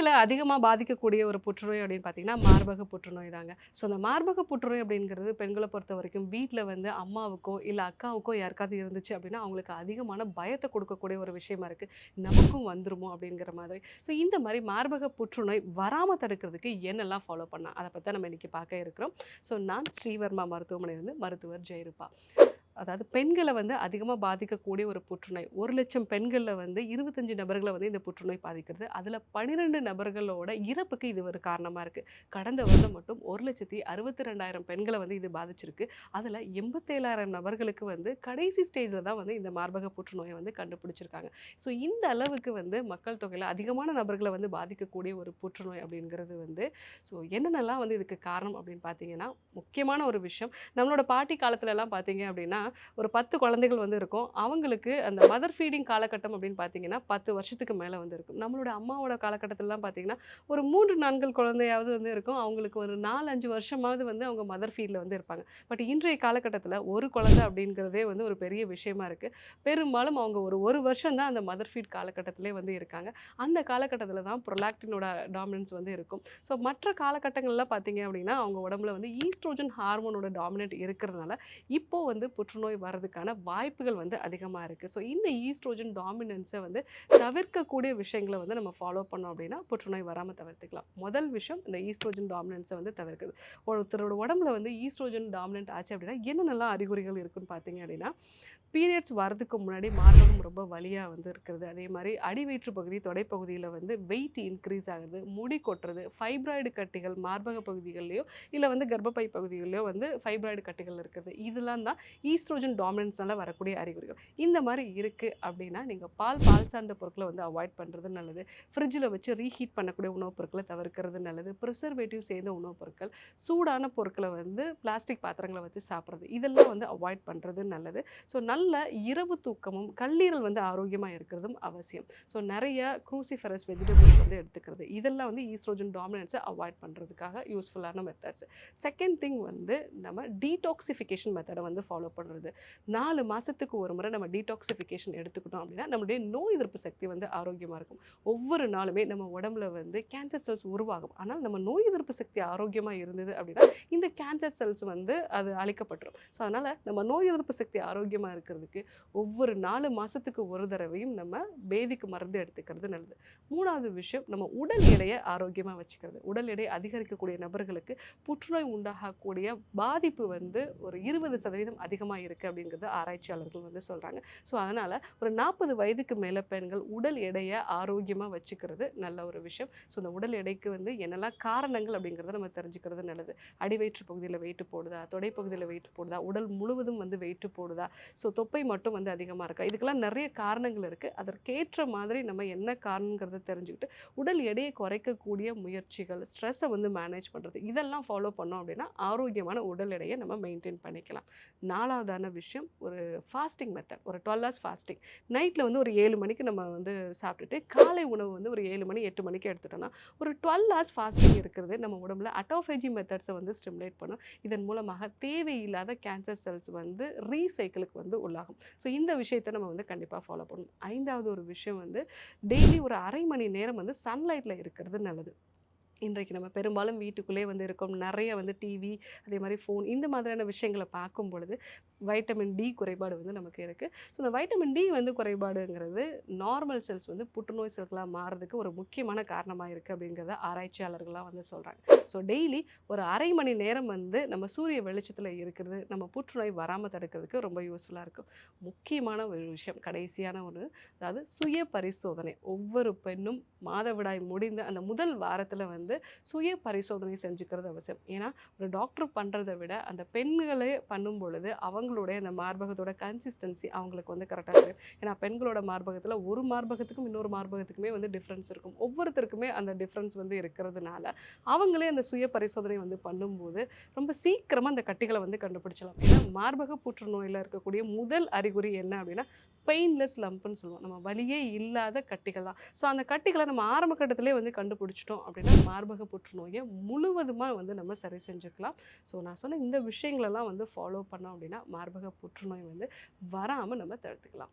பெண்களை அதிகமாக பாதிக்கக்கூடிய ஒரு புற்றுநோய் அப்படின்னு பார்த்தீங்கன்னா மார்பக புற்றுநோய் தாங்க. ஸோ அந்த மார்பக புற்றுநோய் அப்படிங்கிறது பெண்களை பொறுத்த வரைக்கும் வீட்டில் வந்து அம்மாவுக்கோ இல்லை அக்காவுக்கோ யாருக்காவது இருந்துச்சு அப்படின்னா அவங்களுக்கு அதிகமான பயத்தை கொடுக்கக்கூடிய ஒரு விஷயமா இருக்குது நமக்கும் வந்துருமோ அப்படிங்கிற மாதிரி. ஸோ இந்த மாதிரி மார்பக புற்றுநோய் வராமல் தடுக்கிறதுக்கு என்னெல்லாம் ஃபாலோ பண்ணலாம்? அதை பற்றி நம்ம இன்றைக்கி பார்க்க இருக்கிறோம். ஸோ நான் ஸ்ரீவர்மா மருத்துவமனையிலிருந்து மருத்துவர் ஜெயருப்பா அதாவது பெண்களை வந்து அதிகமாக பாதிக்கக்கூடிய ஒரு புற்றுநோய். ஒரு லட்சம் பெண்களில் வந்து இருபத்தஞ்சு நபர்களை வந்து இந்த புற்றுநோய் பாதிக்கிறது. அதில் பன்னிரெண்டு நபர்களோட இறப்புக்கு இது ஒரு காரணமாக இருக்குது கடந்த வருடம் மட்டும் ஒரு லட்சத்தி அறுபத்தி ரெண்டாயிரம் பெண்களை வந்து இது பாதிச்சிருக்கு. அதில் எண்பத்தேழாயிரம் நபர்களுக்கு வந்து கடைசி ஸ்டேஜில் தான் வந்து இந்த மார்பக புற்றுநோயை வந்து கண்டுபிடிச்சிருக்காங்க. ஸோ இந்த அளவுக்கு வந்து மக்கள் தொகையில் அதிகமான நபர்களை வந்து பாதிக்கக்கூடிய ஒரு புற்றுநோய் அப்படிங்கிறது வந்து ஸோ என்னென்னலாம் வந்து இதுக்கு காரணம் அப்படின்னு பார்த்தீங்கன்னா முக்கியமான ஒரு விஷயம். நம்மளோட பாட்டி காலத்துலலாம் பார்த்தீங்க அப்படின்னா ஒரு பத்து குழந்தைகள் வந்து இருக்கும். அவங்களுக்கு அந்த மதர் ஃபீடிங் காலகட்டம் அப்படின்னு பார்த்தீங்கன்னா பத்து வருஷத்துக்கு மேலே வந்து இருக்கும். நம்மளோட அம்மாவோட காலகட்டத்திலலாம் பார்த்தீங்கன்னா ஒரு மூன்று நான்கள் குழந்தையாவது வந்து இருக்கும். அவங்களுக்கு ஒரு நாலஞ்சு வருஷமாவது வந்து அவங்க மதர் ஃபீல்டில் வந்து இருப்பாங்க. பட் இன்றைய காலகட்டத்தில் ஒரு குழந்தை அப்படிங்கிறதே வந்து ஒரு பெரிய விஷயமா இருக்குது பெரும்பாலும் அவங்க ஒரு ஒரு வருஷம் தான் அந்த மதர் ஃபீட் காலகட்டத்திலே வந்து இருக்காங்க. அந்த காலகட்டத்தில் தான் ப்ரொலாக்டினோட டாமினன்ஸ் வந்து இருக்கும். ஸோ மற்ற காலகட்டங்கள்லாம் பார்த்தீங்க அப்படின்னா அவங்க உடம்புல வந்து ஈஸ்ட்ரோஜன் ஹார்மோனோட டாமினேட் இருக்கிறதுனால இப்போ வந்து புற்றுநோய் வர்றதுக்கான வாய்ப்புகள் வந்து அதிகமாக இருக்குது ஸோ இந்த ஈஸ்ட்ரோஜன் டாமினன்ஸை வந்து தவிர்க்கக்கூடிய விஷயங்களை வந்து நம்ம ஃபாலோ பண்ணோம் அப்படின்னா புற்றுநோய் வராமல் தவிர்த்துக்கலாம். முதல் விஷயம் இந்த ஈஸ்ட்ரோஜன் டாமினன்ஸை வந்து தவிர்க்குது. ஒருத்தரோட உடம்புல வந்து ஈஸ்ட்ரோஜன் டாமினன்ட் ஆச்சு அப்படின்னா என்னென்னலாம் அறிகுறிகள் இருக்குன்னு பார்த்தீங்க அப்படின்னா பீரியட்ஸ் வரதுக்கு முன்னாடி மார்பகம் ரொம்ப வலியாக வந்து இருக்கிறது. அதே மாதிரி அடிவயிற்று பகுதி தொடைப்பகுதியில் வந்து வெயிட் இன்க்ரீஸ் ஆகுது. முடி கொட்டுறது ஃபைப்ராய்டு கட்டிகள் மார்பக பகுதிகள்லையோ இல்லை வந்து கர்ப்பப்பை பகுதிகளிலையோ வந்து ஃபைப்ராய்டு கட்டிகள் இருக்குது. இதெல்லாம் தான் ஈஸ்ட்ரோஜன் டாமினன்ஸ்னால வரக்கூடிய அறிகுறிகள். இந்த மாதிரி இருக்குது அப்படின்னா நீங்கள் பால் பால் சார்ந்த பொருட்களை வந்து அவாய்ட் பண்ணுறது நல்லது. ஃப்ரிட்ஜில் வச்சு ரீஹீட் பண்ணக்கூடிய உணவுப் பொருட்களை தவிர்க்கிறது நல்லது. ப்ரிசர்வேட்டிவ் சேர்ந்த உணவுப் பொருட்கள் சூடான பொருட்களை வந்து பிளாஸ்டிக் பாத்திரங்களை வச்சு சாப்பிட்றது இதெல்லாம் வந்து அவாய்ட் பண்ணுறது நல்லது. ஸோ நல்ல இரவு தூக்கமும் கல்லீரல் வந்து ஆரோக்கியமாக இருக்கிறதும் அவசியம். ஸோ நிறைய குரூசிஃபரஸ் வெஜிடபிள்ஸ் வந்து எடுத்துக்கிறது. இதெல்லாம் வந்து ஈஸ்ட்ரோஜன் டாமினன்ஸை அவாய்ட் பண்ணுறதுக்காக யூஸ்ஃபுல்லான மெத்தட்ஸ் செகண்ட் திங் வந்து நம்ம டீடாக்சிஃபிகேஷன் மெத்தடை வந்து ஃபாலோ பண்ணுறது நாலு மாதத்துக்கு ஒரு முறை நம்ம டீடாக்சிஃபிகேஷன் எடுத்துக்கிட்டோம் அப்படின்னா நம்மளுடைய நோய் எதிர்ப்பு சக்தி வந்து ஆரோக்கியமாக இருக்கும். ஒவ்வொரு நாளுமே நம்ம உடம்புல வந்து கேன்சர் செல்ஸ் உருவாகும். ஆனால் நம்ம நோய் எதிர்ப்பு சக்தி ஆரோக்கியமாக இருந்தது அப்படின்னா இந்த கேன்சர் செல்ஸ் வந்து அது அழிக்கப்பட்டுரும். ஸோ அதனால் நம்ம நோய் எதிர்ப்பு சக்தி ஆரோக்கியமாக இருக்கிறதுக்கு ஒவ்வொரு நாலு மாதத்துக்கு ஒரு தடவையும் நம்ம பேதிக்கு மருந்து எடுத்துக்கிறது நல்லது. மூணாவது விஷயம் நம்ம உடல் எடையை ஆரோக்கியமாக வச்சுக்கிறது. உடல் எடை அதிகரிக்கக்கூடிய நபர்களுக்கு புற்றுநோய் உண்டாகக்கூடிய பாதிப்பு வந்து ஒரு இருபது சதவீதம் அதிகமாக இருக்குது அப்படிங்கிறது ஆராய்ச்சியாளர்கள் வந்து சொல்கிறாங்க ஸோ அதனால் ஒரு நாற்பது வயதுக்கு மேலே பெண்கள் உடல் எடையை ஆரோக்கியமாக வச்சுக்கிறது நல்ல ஒரு விஷயம். ஸோ இந்த உடல் எடைக்கு வந்து என்னெல்லாம் காரணங்கள் அப்படிங்கிறத நம்ம தெரிஞ்சுக்கிறது நல்லது. அடிவயிற்று பகுதியில் வெயிட்டு போடுதா? தொடைப்பகுதியில் வெயிட்டு போடுதா? உடல் முழுவதும் வந்து வெயிட்டு போடுதா? ஸோ தொப்பை மட்டும் வந்து அதிகமாக இருக்கா? இதுக்கெல்லாம் நிறைய காரணங்கள் இருக்குது அதற்கேற்ற மாதிரி நம்ம என்ன காரணங்கிறத தெரிஞ்சுக்கிட்டு உடல் எடையை குறைக்கக்கூடிய முயற்சிகள் ஸ்ட்ரெஸ்ஸை வந்து மேனேஜ் பண்ணுறது இதெல்லாம் ஃபாலோ பண்ணோம் அப்படின்னா ஆரோக்கியமான உடல் எடையை நம்ம மெயின்டைன் பண்ணிக்கலாம். நாலாவதான விஷயம் ஒரு ஃபாஸ்டிங் மெத்தட் ஒரு டுவெல் ஹவர்ஸ் ஃபாஸ்டிங் நைட்டில் வந்து ஒரு ஏழு மணிக்கு நம்ம வந்து சாப்பிட்டுட்டு காலை உணவு வந்து ஒரு ஏழு மணி எட்டு மணிக்கு எடுத்துட்டோம்னா ஒரு டுவெல் ஹவர்ஸ் ஃபாஸ்டிங் இருக்கிறது நம்ம உடம்புல அட்டோஃபேஜி மெத்தட்ஸை வந்து ஸ்டிமுலேட் பண்ணும். இதன் மூலமாக தேவையில்லாத கேன்சர் செல்ஸ் வந்து ரீசைக்கிளுக்கு வந்து உள்ளாகும். ஸோ இந்த விஷயத்தை நம்ம வந்து கண்டிப்பாக ஃபாலோ பண்ணணும். ஐந்தாவது ஒரு விஷயம் வந்து டெய்லி ஒரு அரை மணி நேரம் வந்து சன்லைட்டில் இருக்கிறது நல்லது. இன்றைக்கு நம்ம பெரும்பாலும் வீட்டுக்குள்ளே வந்து இருக்கோம். நிறைய வந்து டிவி அதே மாதிரி ஃபோன் இந்த மாதிரியான விஷயங்களை பார்க்கும் பொழுது வைட்டமின் டி குறைபாடு வந்து நமக்கு இருக்குது ஸோ இந்த வைட்டமின் டி வந்து குறைபாடுங்கிறது நார்மல் செல்ஸ் வந்து புற்றுநோய் செல்களாக மாறுறதுக்கு ஒரு முக்கியமான காரணமாக இருக்குது அப்படிங்கிறத ஆராய்ச்சியாளர்களாக வந்து சொல்கிறாங்க ஸோ டெய்லி ஒரு அரை மணி நேரம் வந்து நம்ம சூரிய வெளிச்சத்தில் இருக்கிறது நம்ம புற்றுநோய் வராமல் தடுக்கிறதுக்கு ரொம்ப யூஸ்ஃபுல்லாக இருக்கும். முக்கியமான ஒரு விஷயம் கடைசியான ஒன்று அதாவது சுய பரிசோதனை. ஒவ்வொரு பெண்ணும் மாதவிடாய் முடிந்த அந்த முதல் வாரத்தில் வந்து வந்து சுய பரிசோதனை செஞ்சுக்கிறது அவசியம். ஏன்னா ஒரு டாக்டர் பண்ணுறதை விட அந்த பெண்களே பண்ணும் பொழுது அவங்களுடைய அந்த மார்பகத்தோட கன்சிஸ்டன்சி அவங்களுக்கு வந்து கரெக்டாக தெரியும். ஏன்னா பெண்களோட மார்பகத்தில் ஒரு மார்பகத்துக்கும் இன்னொரு மார்பகத்துக்குமே வந்து டிஃப்ரென்ஸ் இருக்கும். ஒவ்வொருத்தருக்குமே அந்த டிஃப்ரென்ஸ் வந்து இருக்கிறதுனால அவங்களே அந்த சுய பரிசோதனை வந்து பண்ணும்போது ரொம்ப சீக்கிரமாக அந்த கட்டிகளை வந்து கண்டுபிடிச்சலாம் ஏன்னா மார்பக புற்றுநோயில் இருக்கக்கூடிய முதல் அறிகுறி என்ன அப்படின்னா பெயின்லெஸ் லம்ப்னு சொல்லுவோம். நம்ம வலியே இல்லாத கட்டிகள் தான். ஸோ அந்த கட்டிகளை நம்ம ஆரம்ப கட்டத்திலே வந்து கண்டுபிடிச்சிட்டோம் அப்படின்னா மார்பக புற்றுநோயை முழுவதுமாக வந்து நம்ம சரி செஞ்சுக்கலாம். ஸோ நான் சொன்ன இந்த விஷயங்களெல்லாம் வந்து ஃபாலோ பண்ணோம் அப்படின்னா மார்பக புற்றுநோய் வந்து வராமல் நம்ம தடுத்துக்கலாம்.